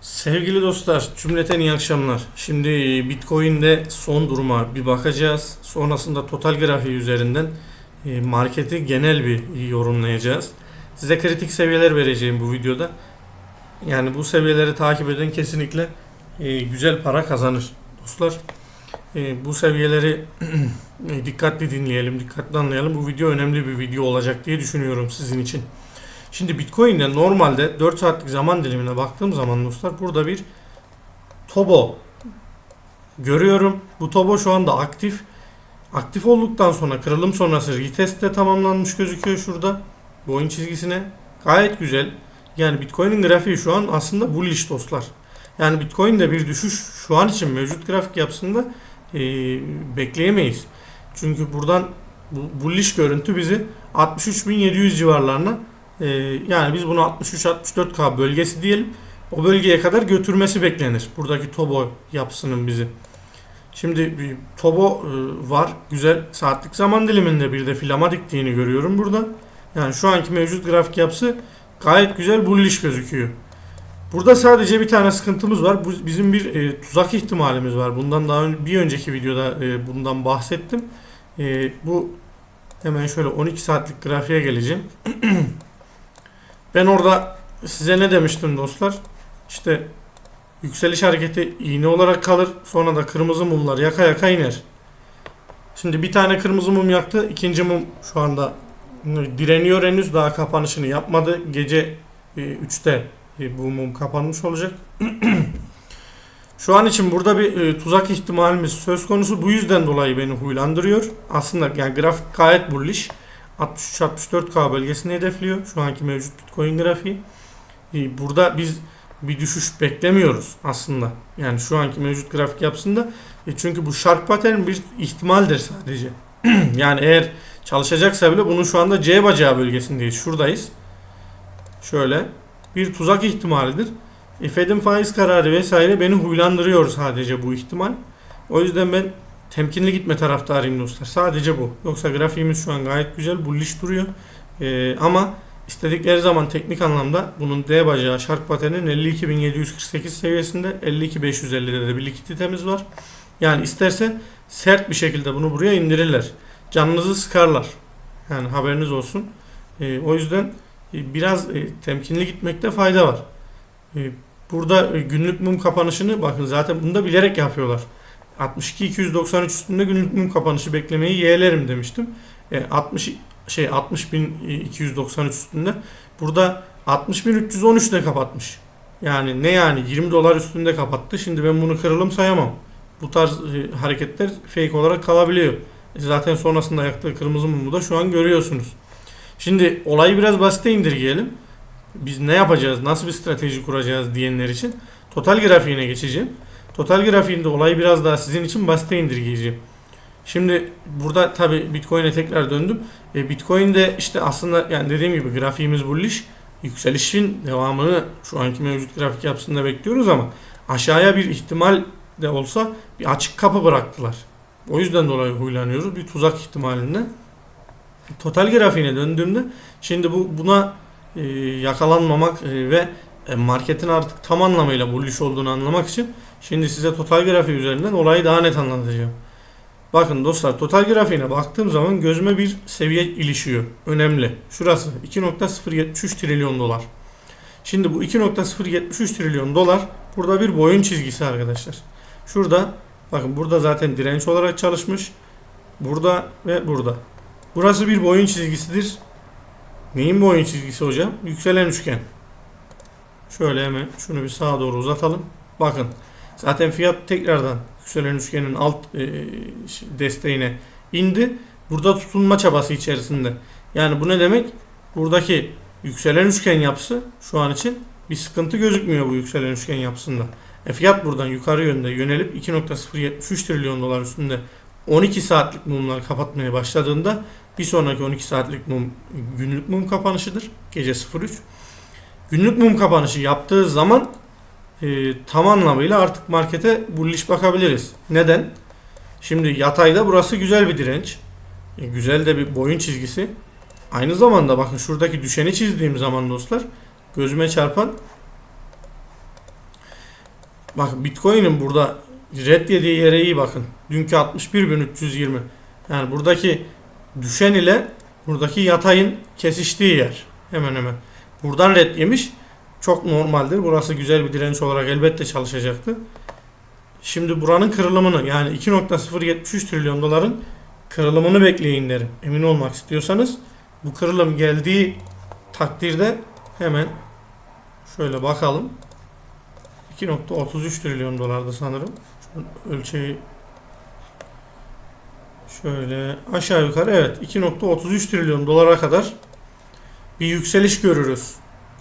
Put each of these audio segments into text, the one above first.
Sevgili dostlar, cümleten iyi akşamlar. Şimdi Bitcoin'de son duruma bir bakacağız. Sonrasında total grafiği üzerinden e, marketi genel bir yorumlayacağız. Size kritik seviyeler vereceğim bu videoda. Yani bu seviyeleri takip eden kesinlikle e, güzel para kazanır dostlar. E, Bu seviyeleri dikkatli dinleyelim, dikkatli anlayalım. Bu video önemli bir video olacak diye düşünüyorum sizin için. Şimdi Bitcoin'de normalde 4 saatlik zaman dilimine baktığım zaman dostlar burada bir Tobo görüyorum. Bu Tobo şu anda aktif. Aktif olduktan sonra kırılım sonrası retest de tamamlanmış gözüküyor şurada. Bu oyun çizgisine. Gayet güzel. Yani Bitcoin'in grafiği şu an aslında bullish dostlar. Yani Bitcoin'de bir düşüş şu an için mevcut grafik yapısında e, bekleyemeyiz. Çünkü buradan bu bullish görüntü bizi 63.700 civarlarına ee, yani biz bunu 63-64K bölgesi diyelim. O bölgeye kadar götürmesi beklenir. Buradaki Tobo yapısının bizi. Şimdi bir Tobo e, var. Güzel saatlik zaman diliminde bir de filama diktiğini görüyorum burada. Yani şu anki mevcut grafik yapısı gayet güzel bullish gözüküyor. Burada sadece bir tane sıkıntımız var. Bu bizim bir e, tuzak ihtimalimiz var. Bundan daha ön- bir önceki videoda e, bundan bahsettim. E, bu hemen şöyle 12 saatlik grafiğe geleceğim. Ben orada size ne demiştim dostlar? İşte yükseliş hareketi iğne olarak kalır. Sonra da kırmızı mumlar yaka yaka iner. Şimdi bir tane kırmızı mum yaktı. ikinci mum şu anda direniyor henüz. Daha kapanışını yapmadı. Gece 3'te bu mum kapanmış olacak. Şu an için burada bir e, tuzak ihtimalimiz söz konusu. Bu yüzden dolayı beni huylandırıyor. Aslında yani grafik gayet bullish. 63-64K bölgesini hedefliyor. Şu anki mevcut Bitcoin grafiği. Ee, Burada biz bir düşüş beklemiyoruz aslında. Yani şu anki mevcut grafik yapısında. E, Çünkü bu sharp pattern bir ihtimaldir sadece. yani eğer çalışacaksa bile bunun şu anda C bacağı bölgesindeyiz. Şuradayız. Şöyle. Bir tuzak ihtimalidir. E, Fed'in faiz kararı vesaire beni huylandırıyor sadece bu ihtimal. O yüzden ben temkinli gitme taraftarıyım dostlar. Sadece bu. Yoksa grafiğimiz şu an gayet güzel. Bullish duruyor. Ee, ama istedikleri zaman teknik anlamda bunun D bacağı şark paternin 52.748 seviyesinde 52.550'de de bir likiditemiz var. Yani isterse sert bir şekilde bunu buraya indirirler. Canınızı sıkarlar. Yani haberiniz olsun. Ee, o yüzden e, biraz e, temkinli gitmekte fayda var. E, burada günlük mum kapanışını bakın zaten bunu da bilerek yapıyorlar. 62 293 üstünde günlük mum kapanışı beklemeyi yeğlerim demiştim. E, 60 şey 60.293 üstünde. Burada 60.313 de kapatmış. Yani ne yani 20 dolar üstünde kapattı. Şimdi ben bunu kırılım sayamam. Bu tarz e, hareketler fake olarak kalabiliyor. E, zaten sonrasında yaktığı kırmızı mumu da şu an görüyorsunuz. Şimdi olayı biraz basite indirgeyelim. Biz ne yapacağız, nasıl bir strateji kuracağız diyenler için total grafiğine geçeceğim. Total grafiğinde olayı biraz daha sizin için basite indirgeyeceğim. Şimdi burada tabi Bitcoin'e tekrar döndüm. E, Bitcoin'de işte aslında yani dediğim gibi grafiğimiz bullish. Yükselişin devamını şu anki mevcut grafik yapısında bekliyoruz ama aşağıya bir ihtimal de olsa bir açık kapı bıraktılar. O yüzden dolayı huylanıyoruz. Bir tuzak ihtimalinden. Total grafiğine döndüğümde şimdi bu buna e, yakalanmamak e, ve e, marketin artık tam anlamıyla bullish olduğunu anlamak için Şimdi size total grafiği üzerinden olayı daha net anlatacağım. Bakın dostlar total grafiğine baktığım zaman gözüme bir seviye ilişiyor. Önemli. Şurası 2.073 trilyon dolar. Şimdi bu 2.073 trilyon dolar burada bir boyun çizgisi arkadaşlar. Şurada bakın burada zaten direnç olarak çalışmış. Burada ve burada. Burası bir boyun çizgisidir. Neyin boyun çizgisi hocam? Yükselen üçgen. Şöyle hemen şunu bir sağa doğru uzatalım. Bakın Zaten fiyat tekrardan yükselen üçgenin alt e, desteğine indi. Burada tutunma çabası içerisinde. Yani bu ne demek? Buradaki yükselen üçgen yapısı şu an için bir sıkıntı gözükmüyor bu yükselen üçgen yapısında. E fiyat buradan yukarı yönde yönelip 2.073 trilyon dolar üstünde 12 saatlik mumlar kapatmaya başladığında bir sonraki 12 saatlik mum günlük mum kapanışıdır. Gece 03. Günlük mum kapanışı yaptığı zaman e, tam anlamıyla artık markete bullish bakabiliriz. Neden? Şimdi yatayda burası güzel bir direnç. E, güzel de bir boyun çizgisi. Aynı zamanda bakın şuradaki düşeni çizdiğim zaman dostlar gözüme çarpan Bakın Bitcoin'in burada red yediği yere iyi bakın. Dünkü 61.320. Yani buradaki düşen ile buradaki yatayın kesiştiği yer. Hemen hemen. Buradan red yemiş. Çok normaldir. Burası güzel bir direnç olarak elbette çalışacaktı. Şimdi buranın kırılımını yani 2.073 trilyon doların kırılımını bekleyin derim. Emin olmak istiyorsanız bu kırılım geldiği takdirde hemen şöyle bakalım. 2.33 trilyon dolardı sanırım. Şu ölçeği şöyle aşağı yukarı evet 2.33 trilyon dolara kadar bir yükseliş görürüz.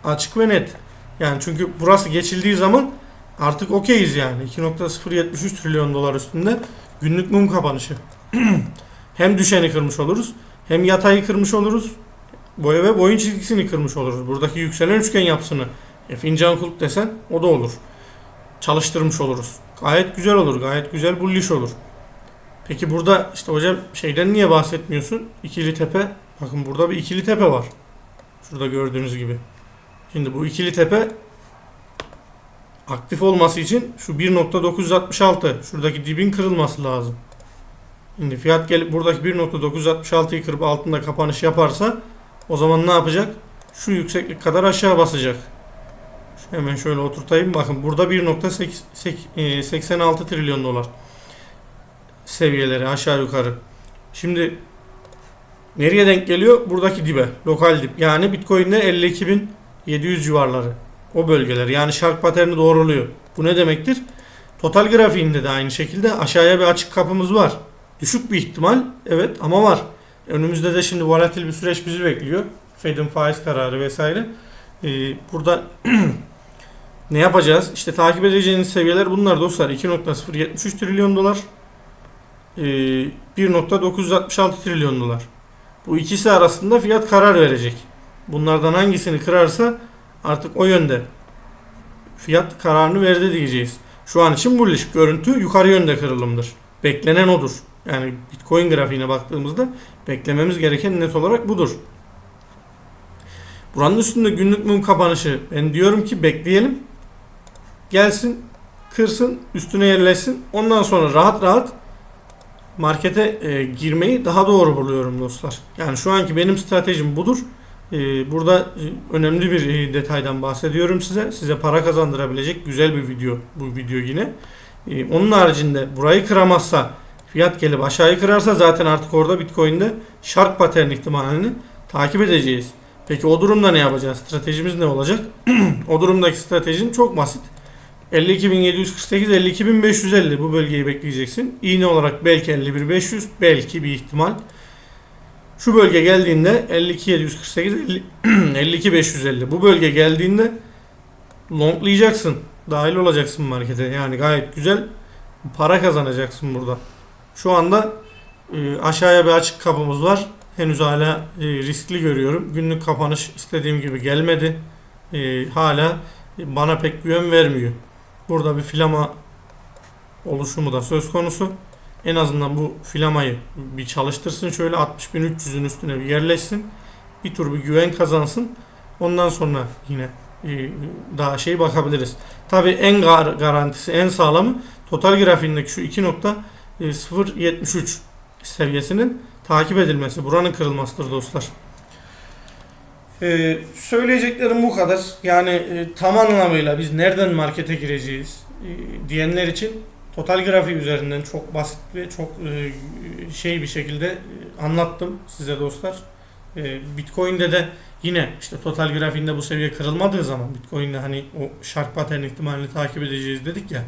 Açık ve net. Yani çünkü burası geçildiği zaman artık okeyiz yani. 2.073 trilyon dolar üstünde günlük mum kapanışı. hem düşeni kırmış oluruz hem yatayı kırmış oluruz. Boya ve boyun çizgisini kırmış oluruz. Buradaki yükselen üçgen yapısını e, fincan kulp desen o da olur. Çalıştırmış oluruz. Gayet güzel olur. Gayet güzel bullish olur. Peki burada işte hocam şeyden niye bahsetmiyorsun? İkili tepe. Bakın burada bir ikili tepe var. Şurada gördüğünüz gibi. Şimdi bu ikili tepe aktif olması için şu 1.966 şuradaki dibin kırılması lazım. Şimdi fiyat gelip buradaki 1.966'yı kırıp altında kapanış yaparsa o zaman ne yapacak? Şu yükseklik kadar aşağı basacak. Hemen şöyle oturtayım. Bakın burada 1.86 trilyon dolar seviyeleri aşağı yukarı. Şimdi nereye denk geliyor? Buradaki dibe. Lokal dip. Yani Bitcoin'de 52.700 civarları. O bölgeler. Yani şark paterni doğruluyor. Bu ne demektir? Total grafiğinde de aynı şekilde aşağıya bir açık kapımız var. Düşük bir ihtimal. Evet ama var. Önümüzde de şimdi volatil bir süreç bizi bekliyor. Fed'in faiz kararı vesaire. Ee, burada ne yapacağız? İşte takip edeceğiniz seviyeler bunlar dostlar. 2.073 trilyon dolar. Ee, 1.966 trilyon dolar. Bu ikisi arasında fiyat karar verecek. Bunlardan hangisini kırarsa artık o yönde fiyat kararını verdi diyeceğiz. Şu an için bullish. Görüntü yukarı yönde kırılımdır. Beklenen odur. Yani Bitcoin grafiğine baktığımızda beklememiz gereken net olarak budur. Buranın üstünde günlük mum kapanışı. Ben diyorum ki bekleyelim. Gelsin, kırsın, üstüne yerleşsin. Ondan sonra rahat rahat markete e, girmeyi daha doğru buluyorum dostlar. Yani şu anki benim stratejim budur. E, burada e, önemli bir e, detaydan bahsediyorum size. Size para kazandırabilecek güzel bir video bu video yine. E, onun haricinde burayı kıramazsa fiyat gelip aşağıyı kırarsa zaten artık orada Bitcoin'de shark pattern ihtimalini takip edeceğiz. Peki o durumda ne yapacağız? Stratejimiz ne olacak? o durumdaki stratejin çok basit. 52.748 52.550 bu bölgeyi bekleyeceksin. İğne olarak belki 51.500 belki bir ihtimal. Şu bölge geldiğinde 52.748 52.550 bu bölge geldiğinde longlayacaksın. Dahil olacaksın markete. Yani gayet güzel para kazanacaksın burada. Şu anda e, aşağıya bir açık kapımız var. Henüz hala e, riskli görüyorum. Günlük kapanış istediğim gibi gelmedi. E, hala bana pek güven vermiyor. Burada bir filama oluşumu da söz konusu. En azından bu filamayı bir çalıştırsın. Şöyle 60.300'ün üstüne bir yerleşsin. Bir tur bir güven kazansın. Ondan sonra yine e, daha şey bakabiliriz. Tabi en gar garantisi, en sağlamı total grafiğindeki şu 2.073 seviyesinin takip edilmesi. Buranın kırılmasıdır dostlar. Ee, söyleyeceklerim bu kadar. Yani e, tam anlamıyla biz nereden markete gireceğiz e, diyenler için total grafiği üzerinden çok basit ve çok e, şey bir şekilde e, anlattım size dostlar. E, Bitcoin'de de yine işte total grafiğinde bu seviye kırılmadığı zaman Bitcoin'de hani o sharp pattern ihtimalini takip edeceğiz dedik ya.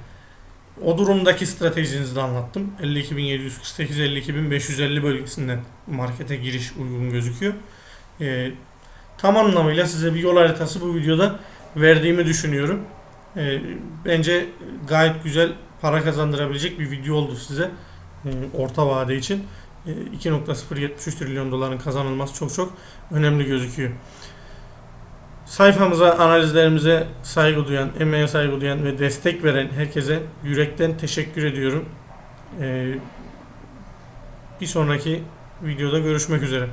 O durumdaki stratejinizi de anlattım. 52.748 52.550 bölgesinden markete giriş uygun gözüküyor. Tam anlamıyla size bir yol haritası bu videoda verdiğimi düşünüyorum. Bence gayet güzel para kazandırabilecek bir video oldu size e, orta vade için. E, 2.073 trilyon doların kazanılması çok çok önemli gözüküyor. Sayfamıza, analizlerimize saygı duyan, emeğe saygı duyan ve destek veren herkese yürekten teşekkür ediyorum. E, bir sonraki videoda görüşmek üzere.